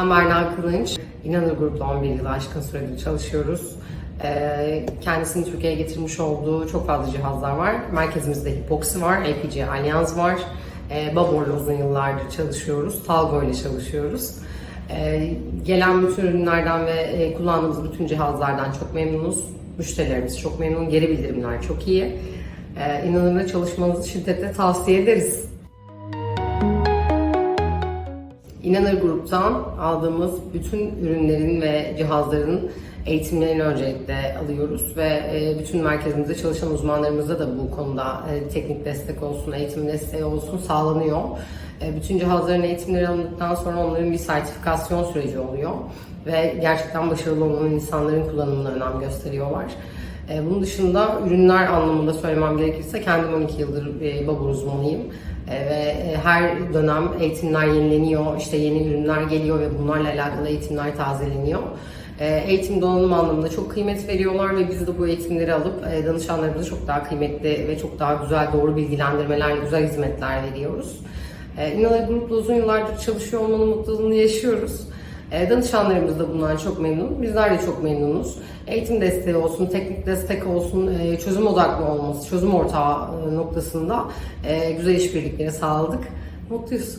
Ben Berna Kılınç. İnanır Grup'la 11 yıl aşkın süredir çalışıyoruz. Ee, Kendisini Türkiye'ye getirmiş olduğu çok fazla cihazlar var. Merkezimizde Hipoxi var, APG Allianz var. Ee, Babor'la uzun yıllardır çalışıyoruz. Talgo ile çalışıyoruz. Ee, Gelen bütün ürünlerden ve e, kullandığımız bütün cihazlardan çok memnunuz. Müşterilerimiz çok memnun. Geri bildirimler çok iyi. İnanır'la çalışmanızı şiddetle tavsiye ederiz. İnanır Grup'tan aldığımız bütün ürünlerin ve cihazların eğitimlerini öncelikle alıyoruz ve e, bütün merkezimizde çalışan uzmanlarımıza da bu konuda e, teknik destek olsun, eğitim desteği olsun sağlanıyor. E, Bütün cihazların eğitimleri alındıktan sonra onların bir sertifikasyon süreci oluyor ve gerçekten başarılı olan insanların kullanımına önem gösteriyorlar. E, Bunun dışında ürünler anlamında söylemem gerekirse kendim 12 yıldır e, Babur uzmanıyım. E, ve e, her dönem eğitimler yenileniyor, işte yeni ürünler geliyor ve bunlarla alakalı eğitimler tazeleniyor. Eğitim donanım anlamında çok kıymet veriyorlar ve biz de bu eğitimleri alıp danışanlarımıza çok daha kıymetli ve çok daha güzel, doğru bilgilendirmeler, güzel hizmetler veriyoruz. E, İnanır Grup'la uzun yıllardır çalışıyor olmanın mutluluğunu yaşıyoruz. E, Danışanlarımız da bundan çok memnun. Bizler de çok memnunuz. Eğitim desteği olsun, teknik destek olsun, e, çözüm odaklı olması, çözüm ortağı e, noktasında güzel işbirlikleri sağladık. Mutluyuz.